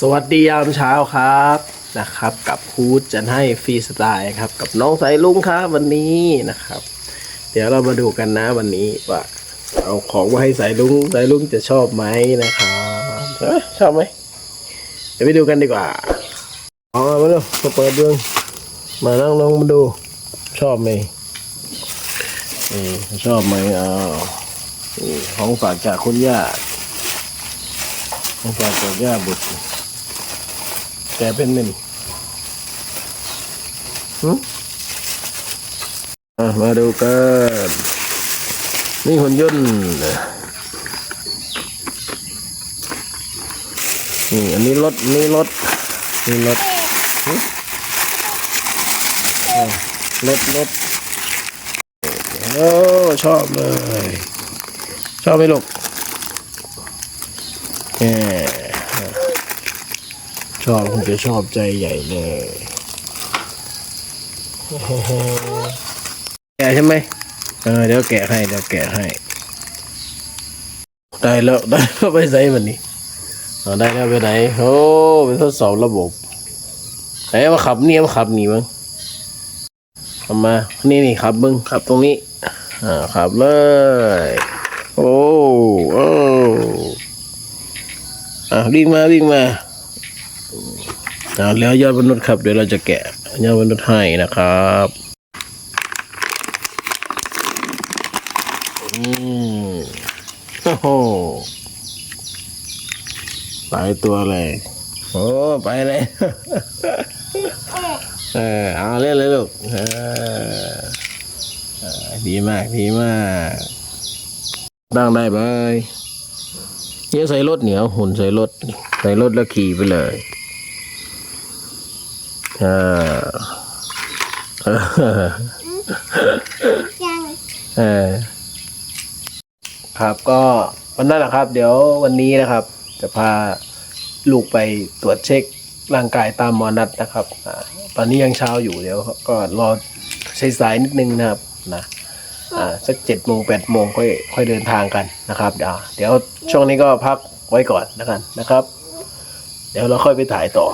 สวัสดียามเช้าครับนะครับกับคูดจันให้ฟรีสไตล์ครับกับน้องสายลุงครับวันนี้นะครับ เดี๋ยวเรามาดูกันนะวันนี้ว่าเอาของมาให้สายลุงสายลุงจะชอบไหมนะครับชอบไหมเดี๋ยวไปดูกันดีกว่าเอามาดูมาเปิดดูมานั่งลองมาดูชอบไหมเออชอบไหมอ้าวของฝากจากคุณย่าของฝากจากย่าบุตร แกเป็นหนึ่งหึอะมาดูกันนี่หุ่นยนต์นี่อันนี้รถนี่รถนี่รถรถรถโอ้ชอบเลย ชอบไหมลูกแหม ชอบคงจะชอบใจใหญ่เลยแกะใช่ไหมเออเดี๋ยวแกะให้เดี๋ยวแกะให้ ได้แล้วได้แล้วไปใส่มันนี่เอาได้แล้วไปไหนโอ้ไปทดสอบระบบไหนมาขับเนี่ยมาขับหนีมั้งเอามานี่นี่ขับมึงขับตรงนี้อ่าขับเลย โอ้โอ้อะวิ่งมาวิ่งมา เอาแล้วยอดมนุษย์ครับเดี๋ยวเราจะแกะยอดมนุษย์ให้นะครับอืมโอ้โหหลายตัวเลยโอ้ไปเลยเออเอาเล่นเลยลูกเออดีมากดีมากตั้งได้ไหมเนี่ยใส่รถเหนียวหุ่นใส่รถใส่รถแล้วขี่ไปเลย อ่ายังเออครับก็วันนั้นแหละครับ เดี๋ยววันนี้นะครับ จะพาลูกไปตรวจเช็คร่างกายตามหมอนัดนะครับอาตอนนี้ยังเช้าอยู่เดี๋ยว ก็รอสายๆนิดนึงนะครับนะอ่าสักเจ็ดโมงแปดโมงค่อยค่อยเดินทางกันนะครับเดี๋ยวเดี๋ยวช่วงนี้ก็พักไว้ก่อนนะครับนะครับ เดี๋ยวเราค่อยไปถ่ายต่อ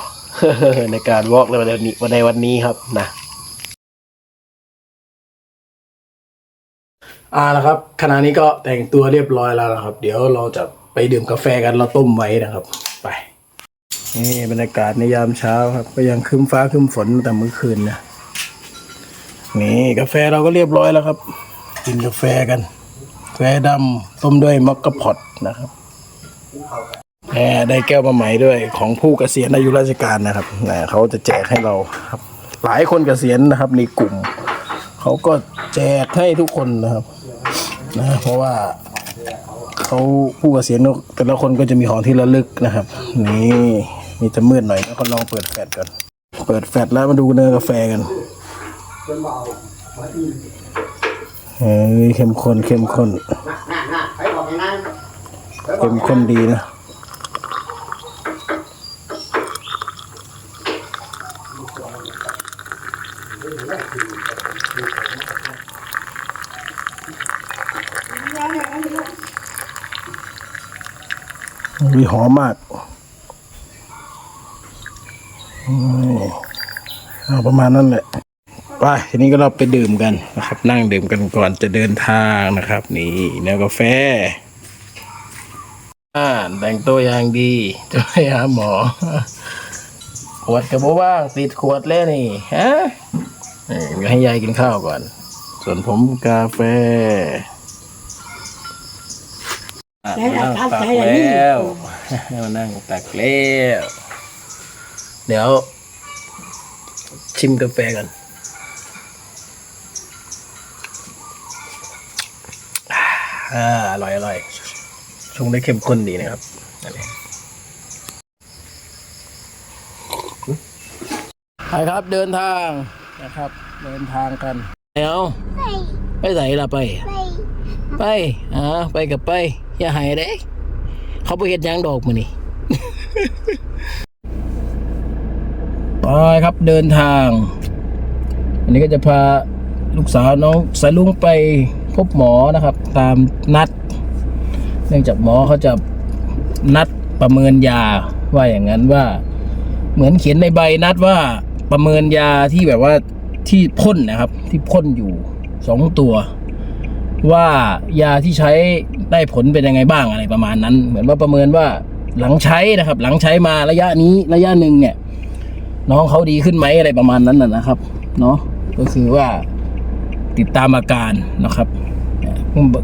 ในการวอล์กในวันนี้ในวันนี้ครับนะอ่าแล้วครับขณะนี้ก็แต่งตัวเรียบร้อยแล้วนะครับ เดี๋ยวเราจะไปดื่มกาแฟกันเราต้มไว้นะครับ ไปนี่บรรยากาศในยามเช้าครับ ก็ยังครึ้มฟ้าครึ้มฝนตั้งแต่เมื่อคืนนะนี่กาแฟเราก็เรียบร้อยแล้วครับ กินกาแฟกันกาแฟดำต้มด้วยมอคกะพอตนะครับ ได้แก้วมาใหม่ด้วยของผู้เกษียณอายุราชการนะครับนะเขาจะแจกให้เราครับ หลายคนเกษียณนะครับในกลุ่ม เขาก็แจกให้ทุกคนนะครับนะเพราะว่าเขาผู้เกษียณแต่ละคนก็จะมีของที่ระลึกนะครับ นี่มีจะมืดหน่อยแล้วก็ลองเปิดแฟลชก่อนเปิดแฟลชแล้วมาดูเนื้อกาแฟกันเฮ้ยเข้มข้นเข้มข้นน่ะน่ะไปบอกอย่างนั้นเข้มข้นดีนะ มีหอมมากเอาประมาณนั้นแหละไปทีนี้ก็เราไปดื่มกันนะครับ นั่งดื่มกันก่อนจะเดินทางนะครับ นี่เนื้อกาแฟอ่าแต่งตัวอย่างดี จะไปหาหมอขวดกับว่างติดขวดแล้วนี่ฮะเดี๋ยวให้ยายกินข้าวก่อน ส่วนผมกาแฟ มานั่งตักแล้วมานั่งตักแล้วเดี๋ยว ชิมกาแฟกันอ่าอร่อยอร่อยชงได้เข้มข้นดีนะครับอันนี้ไปครับเดินทางนะครับ เดินทางกันเดี๋ยวไปไปไหนล่ะไปไป ไปอ่าไปกับไป อย่าหายเด้ เขาไปเห็ดหยางดอกมานี่ไปครับเดินทาง อันนี้ก็จะพาลูกสาวน้องสายลุงไปพบหมอนะครับ ตามนัด เนื่องจากหมอเขาจะนัดประเมินยาว่าอย่างนั้นว่า เหมือนเขียนในใบนัดว่าประเมินยาที่แบบว่าที่พ่นนะครับ ที่พ่นอยู่สองตัว ว่ายาที่ใช้ ได้ผลเป็นยังไงบ้างอะไรประมาณนั้น เหมือนว่าประเมินว่าหลังใช้นะครับ หลังใช้มาระยะนี้ระยะหนึ่งเนี่ย น้องเขาดีขึ้นไหมอะไรประมาณนั้นนะนะครับ เนาะก็คือว่าติดตามอาการนะครับ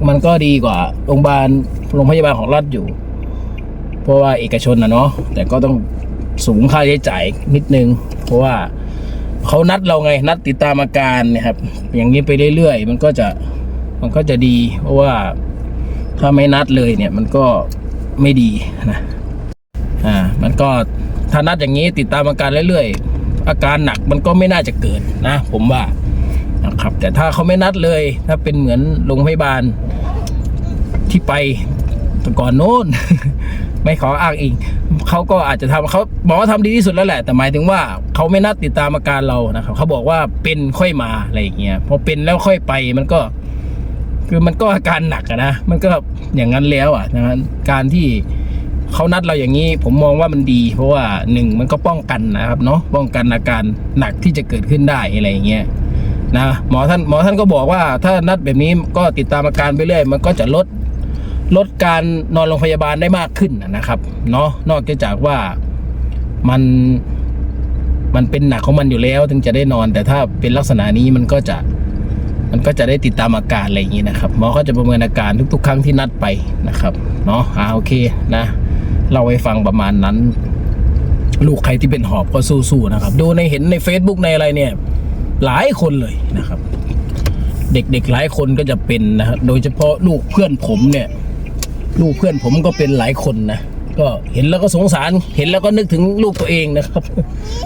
มันก็ดีกว่าโรงพยาบาลโรงพยาบาลของรัฐอยู่ เพราะว่าเอกชนนะเนาะแต่ก็ต้องสูงค่าใช้จ่ายนิดนึง เพราะว่าเขานัดเราไงนัดติดตามอาการนะครับ อย่างนี้ไปเรื่อยๆมันก็จะมันก็จะดี เพราะว่า ถ้าไม่นัดเลยเนี่ยมันก็ไม่ดีนะอ่ามันก็ถ้านัดอย่างนี้ติดตามอาการเรื่อยๆ อาการหนักมันก็ไม่น่าจะเกิดนะ ผมว่านะครับแต่ถ้าเขาไม่นัดเลย ถ้าเป็นเหมือนโรงพยาบาลที่ไปแต่ก่อนโน้น ไม่ขออ้างอิงเขาก็อาจจะทำเขาบอกว่าทำดีที่สุดแล้วแหละ แต่หมายถึงว่าเขาไม่นัดติดตามอาการเรานะครับเขาบอกว่าเป็นค่อยมาอะไรอย่างเงี้ยพอเป็นแล้วค่อยไปมันก็ คือมันก็อาการหนักอะนะมันก็อย่างนั้นแล้วอะนะการที่เขานัดเราอย่างนี้ผมมองว่ามันดี เพราะว่าหนึ่งมันก็ป้องกันนะครับเนาะป้องกันอาการหนักที่จะเกิดขึ้นได้อะไรอย่างเงี้ยนะหมอท่านหมอท่านก็บอกว่าถ้านัดแบบนี้ก็ติดตามอาการไปเรื่อยมันก็จะลดลดการนอนโรงพยาบาลได้มากขึ้นนะครับเนาะนอกจากว่ามันมันเป็นหนักของมันอยู่แล้ว ถึงจะได้นอน แต่ถ้าเป็นลักษณะนี้มันก็จะ มันก็จะได้ติดตามอาการอะไรอย่างนี้นะครับหมอก็จะประเมินอาการทุกๆ ครั้งที่นัดไปนะครับเนาะอ่าโอเคนะเราให้ฟังประมาณนั้น ลูกใครที่เป็นหอบก็สู้ๆนะครับดูในเห็นใน Facebook ในอะไรเนี่ย หลายคนเลยนะครับ เด็กๆหลายคนก็จะเป็นนะครับโดยเฉพาะลูกเพื่อนผมเนี่ย ลูกเพื่อนผมก็เป็นหลายคนนะก็เห็นแล้วก็สงสาร เห็นแล้วก็นึกถึงลูกตัวเองนะครับ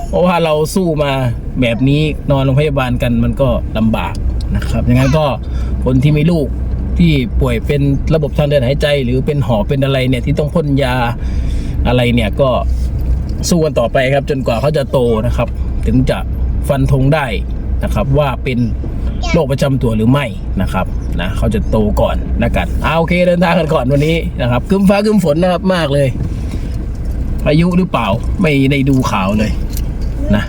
เพราะว่าเราสู้มาแบบนี้นอนโรงพยาบาลกันมันก็ลำบาก นะครับอย่างนั้นก็คนที่มีลูกที่ป่วยเป็นระบบทางเดินหายใจ หรือเป็นหอบเป็นอะไรเนี่ยที่ต้องพ่นยาอะไรเนี่ยก็สู้กันต่อไปครับ จนกว่าเขาจะโตนะครับ ถึงจะฟันธงได้นะครับ ว่าเป็นโรคประจำตัวหรือไม่นะครับนะเขาจะโตก่อนนะกันเอาโอเคเดินทางกันก่อนวันนี้นะครับคึมฟ้าคึมฝนนะครับมากเลยพายุหรือเปล่าไม่ได้ดูข่าวเลยนะ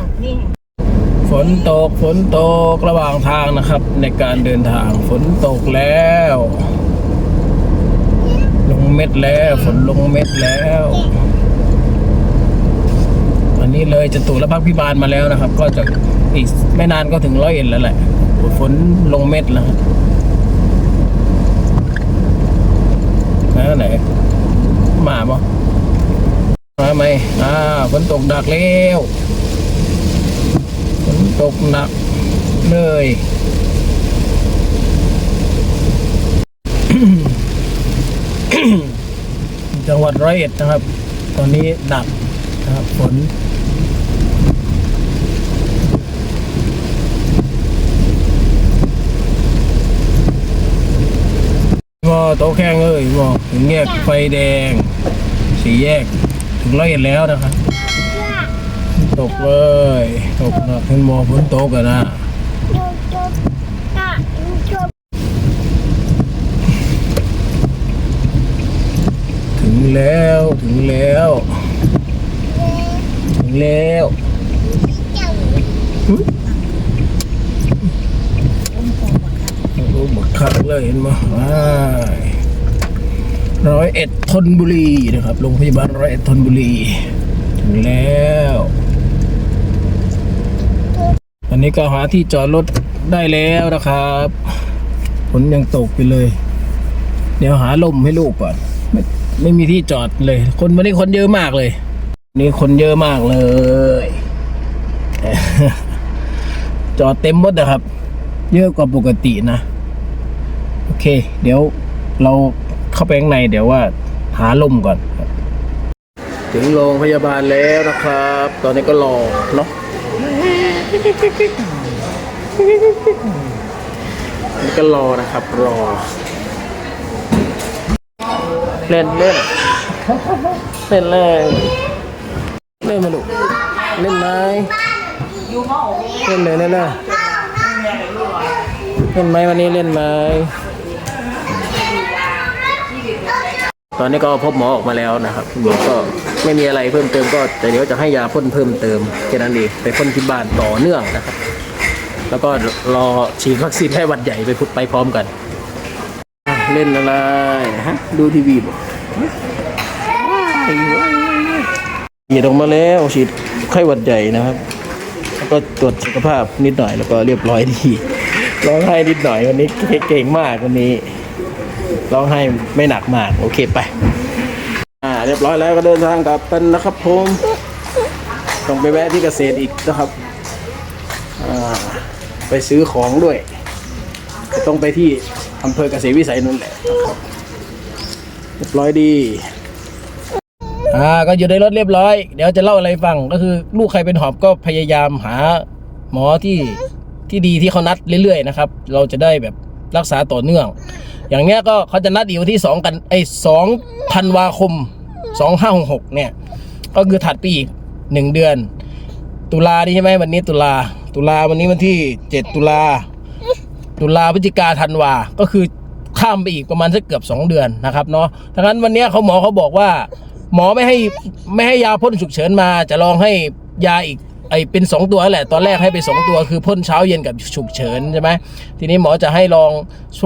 ฝนตกฝนตกระหว่างทางนะครับ ในการเดินทางฝนตกแล้ว ลงเม็ดแล้วฝนลงเม็ดแล้วอันนี้เลยจะตู่และพักพิบาลมาแล้วนะครับ ก็จะอีกไม่นานก็ถึงร้อยเอ็ดแล้วแหละฝนลงเม็ดแล้วครับมาไหนมาบ่มาไหมอ่าฝนตกดักแล้ว ตกหนักเลยจังหวัดร้อยเอ็ดนะครับ ตอนนี้หนักนะครับฝนมอโตะแข้งเอ้ยมอถึงแยกไฟแดง สีแยก ถึงร้อยเอ็ดแล้วนะครับ ตกเลย ตกหนักขึ้นมอฝนตกกันะถึงแล้วถึงแล้ว ถึงแล้วอุ๊ยโอ้บักคักเลยเห็นไหมร้อยเอ็ดทนบุรีนะครับโรงพยาบาลร้อยเอ็ดทนบุรีถึงแล้ว นนี้ก็หาที่จอดรถได้แล้วนะครับฝนยังตกไปเลย เดี๋ยวหาลมให้ลูกก่อนไม่ไม่มีที่จอดเลย คนวันนี้คนเยอะมากเลย นี่คนเยอะมากเลย จอดเต็มหมดนะครับ เยอะกว่าปกตินะ โอเค เดี๋ยวเราเข้าไปข้างในเดี๋ยวว่าหาลมก่อน ถึงโรงพยาบาลแล้วนะครับ ตอนนี้ก็รอเนาะ นี่ก็รอนะครับ รอ เล่นเล่นเล่นเลยเล่นมาลูกเล่นไหมเล่นเลยเล่นเลยเล่นไหมวันนี้เล่นไหม ตอนนี้ก็พบหมอออกมาแล้วนะครับหมอก็ไม่มีอะไรเพิ่มเติมก็แต่เดี๋ยวจะให้ยาพ่นเพิ่มเติมแค่นั้นเองไปพ่นที่บ้านต่อเนื่องนะครับ แล้วก็รอฉีดวัคซีนให้หวัดใหญ่ไปพุไปพร้อมกันอะเล่นอะไรฮะดูทีวีบ่ฉีดออกมาแล้วฉีดไข้หวัดใหญ่นะครับ แล้วก็ตรวจสุขภาพนิดหน่อยแล้วก็เรียบร้อยดีร้องไห้นิดหน่อยวันนี้เก่งมากวันนี้ ร้องไห้ไม่หนักมากโอเคไป อ่าเรียบร้อยแล้วก็เดินทางกลับกันนะครับผมต้องไปแวะที่เกษตรอีกนะครับไปซื้อของด้วยต้องไปที่อำเภอเกษตรวิสัยนั่นแหละเรียบร้อยดีอ่าก็อยู่ในรถเรียบร้อย เดี๋ยวจะเล่าอะไรฟังก็คือ ลูกใครเป็นหอบก็พยายามหาหมอที่ที่ดีที่เขานัดเรื่อยๆนะครับ เราจะได้แบบรักษาต่อเนื่อง อย่างเนี้ยก็เขาจะนัดอีกวันที่สองกันไอ้สองธันวาคมสองห้าหกเนี่ย ก็คือถัดไปอีกหนึ่งเดือน ตุลานี่ใช่ไหมวันนี้ตุลาตุลาวันนี้วันที่เจ็ดตุลาตุลาพฤศจิกาธันวาก็คือข้ามไปอีกประมาณสักเกือบ2เดือนนะครับเนาะดังนั้นวันเนี้ยเขาหมอเขาบอกว่า หมอไม่ให้ไม่ให้ยาพ่นฉุกเฉินมา จะลองให้ยาอีก ไอเป็น 2 ตัวแหละ ตอนแรกให้ไป 2 ตัวคือพ่นเช้าเย็นกับฉุกเฉินใช่ไหมทีนี้หมอจะให้ลอง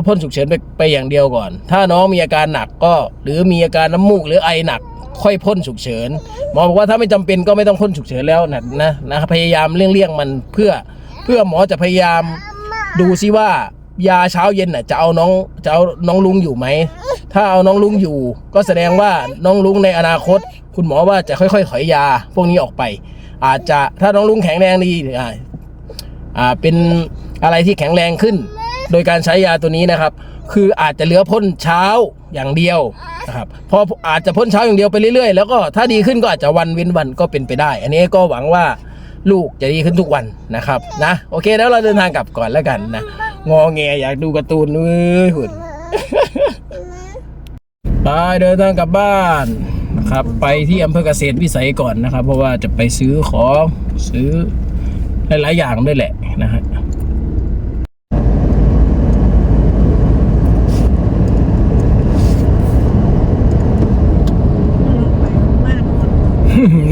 พ่นฉุกเฉินไปไปอย่างเดียวก่อน ถ้าน้องมีอาการหนักก็ หรือมีอาการน้ำมูกหรือไอหนักค่อยพ่นฉุกเฉินหมอบอกว่าถ้าไม่จำเป็นก็ไม่ต้องพ่นฉุกเฉินแล้วนะนะนะครับพยายามเลี่ยงๆมันเพื่อเพื่อหมอจะพยายามดูซิว่ายาเช้าเย็นน่ะจะเอาน้องจะเอาน้องลุงอยู่ไหม ถ้าเอาน้องลุงอยู่ ก็แสดงว่าน้องลุงในอนาคต คุณหมอว่าจะค่อยๆถอยยาพวกนี้ออกไป อาจจะถ้าน้องลุงแข็งแรงดีอ่าอ่าเป็นอะไรที่แข็งแรงขึ้น โดยการใช้ยาตัวนี้นะครับ คืออาจจะเหลือพ่นเช้าอย่างเดียวนะครับพออาจจะพ่นเช้าอย่างเดียวไปเรื่อยๆ แล้วก็ถ้าดีขึ้นก็อาจจะวันเว้นวันก็เป็นไปได้ อันนี้ก็หวังว่าลูกจะดีขึ้นทุกวันนะครับนะโอเคแล้วเราเดินทางกลับก่อนแล้วกันนะงอแงอยากดูการ์ตูนเว้ยหุ่นไปเดินทางกลับบ้าน ครับไปที่อำเภอเกษตรวิสัยก่อนนะครับ เพราะว่าจะไปซื้อของซื้อหลายๆอย่างด้วยแหละนะฮะ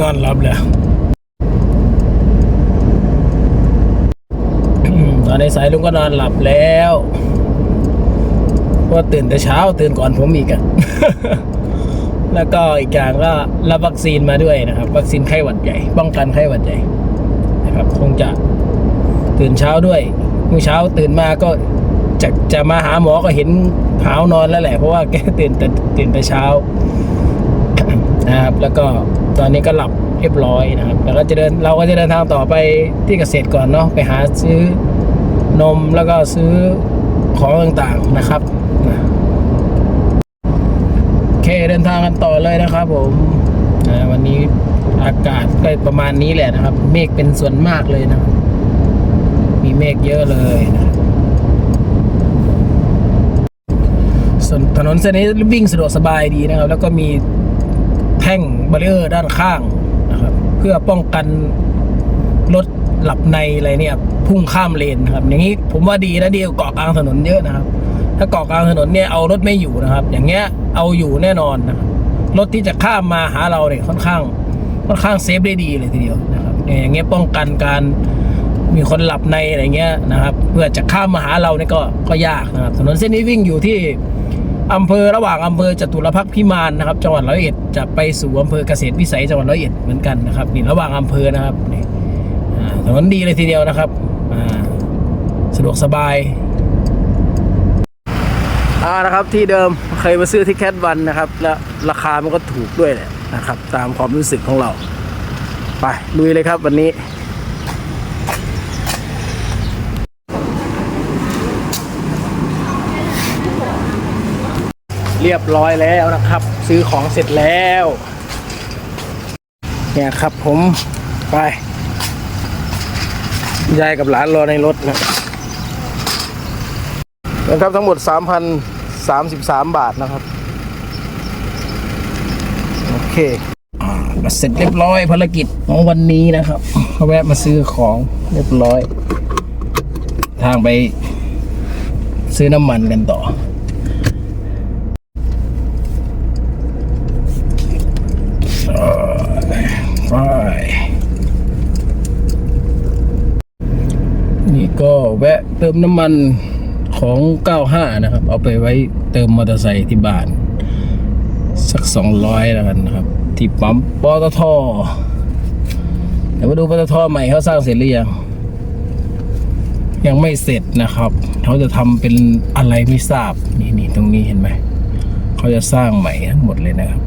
นอนหลับแล้ว ตอนในสายลุงก็นอนหลับแล้วเพราะว่าตื่นแต่เช้าตื่นก่อนผมอีกอะ แล้วก็อีกอย่างก็รับวัคซีนมาด้วยนะครับ วัคซีนไข้หวัดใหญ่ ป้องกันไข้หวัดใหญ่นะครับ คงจะตื่นเช้าด้วยเมื่อเช้าตื่นมาก็จะจะมาหาหมอก็เห็นหาวนอนแล้วแหละ เพราะว่าแกตื่นแต่ตื่นแต่เช้านะครับ แล้วก็ตอนนี้ก็หลับเรียบร้อยนะครับ แล้วก็จะเดินเราก็จะเดินทางต่อไปที่เกษตรก่อนเนาะไปหาซื้อนมแล้วก็ซื้อของต่างๆนะครับ เคเดินทางกันต่อเลยนะครับ ผมวันนี้อากาศก็ประมาณนี้แหละนะครับ เมฆเป็นส่วนมากเลยนะ มีเมฆเยอะเลยนะส่วนถนนเส้นนี้วิ่งสะดวกสบายดีนะครับ แล้วก็มีแท่งบารีเออร์ด้านข้างนะครับ เพื่อป้องกันรถหลับในอะไรเนี่ย พุ่งข้ามเลนนะครับ อย่างนี้ผมว่าดีนะดีกว่าเกาะกลางถนนเยอะนะครับ ถ้าเกาะกลางถนนเนี่ยเอารถไม่อยู่นะครับ อย่างเงี้ยเอาอยู่แน่นอนนะครับรถที่จะข้ามมาหาเราเนี่ยค่อนข้างค่อนข้างเซฟได้ดีเลยทีเดียวนะครับเนี่ยอย่างเงี้ยป้องกันการมีคนหลับในอะไรเงี้ยนะครับ เพื่อจะข้ามมาหาเราเนี่ยก็ก็ยากนะครับถนนเส้นนี้วิ่งอยู่ที่อำเภอระหว่างอำเภอจตุรพักษ์พิมานนะครับ จังหวัดร้อยเอ็ดจะไปสู่อำเภอเกษตรวิสัยจังหวัดร้อยเอ็ดเหมือนกันนะครับนี่ระหว่างอำเภอนะครับนี่ถนนดีเลยทีเดียวนะครับสะดวกสบายานะครับที่เดิมเคยมาซื้อที่แคทวันนะครับ และราคามันก็ถูกด้วยแหละนะครับ ตามความรู้สึกของเรา ไปลุยเลยครับวันนี้เรียบร้อยแล้วนะครับ ซื้อของเสร็จแล้ว เนี่ยครับผมไปยายกับหลานรอในรถนะนะครับทั้งหมด 33 บาทนะครับ โอเคเสร็จเรียบร้อยภารกิจของวันนี้นะครับเขาแวะมาซื้อของเรียบร้อย ทางไปซื้อน้ำมันกันต่อไปนี่ก็แวะเติมน้ำมันของ 95 นะครับ เอาไปไว้ เติมมอเตอร์ไซค์ที่บ้าน สัก200แล้วกันนะครับ ที่ปั๊มปตทเดี๋ยวมาดูปตทใหม่เขาสร้างเสร็จหรือยังยังไม่เสร็จนะครับเขาจะทำเป็นอะไรไม่ทราบนี่นี่ตรงนี้เห็นไหมเขาจะสร้างใหม่ทั้งหมดเลยนะครับ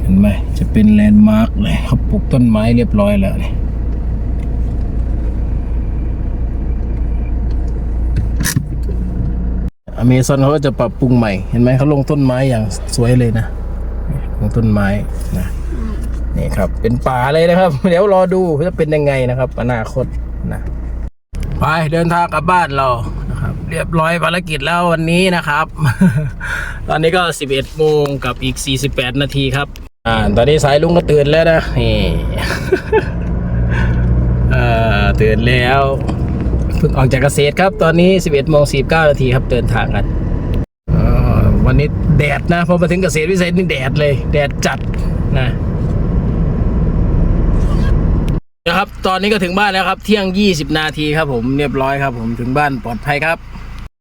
เห็นไหมจะเป็นแลนด์มาร์กเลยเขาปลูกต้นไม้เรียบร้อยแล้วเนี่ย อเมซอนเขาก็จะปรับปรุงใหม่ เห็นไหมเขาลงต้นไม้อย่างสวยเลยนะลงต้นไม้นะนี่ครับ เป็นป่าเลยนะครับ เดี๋ยวรอดูว่าจะเป็นยังไงนะครับ อนาคตนะไปเดินทางกลับบ้านเรานะครับ เรียบร้อยภารกิจแล้ววันนี้นะครับ ตอนนี้ก็ 11โมงกับอีก 48 นาทีครับ อ่า ตอนนี้สายลุงก็ตื่นแล้วนะนี่เอ่อตื่นแล้ว เพิ่งออกจากเกษตรครับ ตอนนี้ 11โมง49นาทีครับเดินทางกันวันนี้แดดนะพอมาถึงเกษตรวิสัยนี่แดดเลย แดดจัดนะนะครับตอนนี้ก็ถึงบ้านแล้วครับ เที่ยง 20 นาทีครับผมเรียบร้อยครับ ผมถึงบ้านปลอดภัยครับ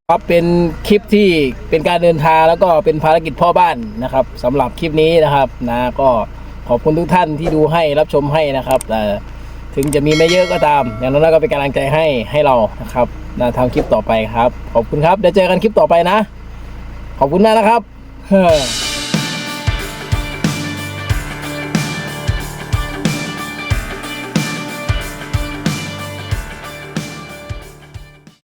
ครับเป็นคลิปที่เป็นการเดินทางแล้วก็เป็นภารกิจพ่อบ้านนะครับสำหรับคลิปนี้นะครับนะก็ขอบคุณทุกท่านที่ดูให้รับชมให้นะครับแต่ ถึงจะมีไม่เยอะก็ตาม อย่างน้อยก็เป็นกำลังใจให้ให้เรานะครับนะทำคลิปต่อไปครับ ขอบคุณครับเดี๋ยวเจอกันคลิปต่อไปนะ ขอบคุณมากนะครับ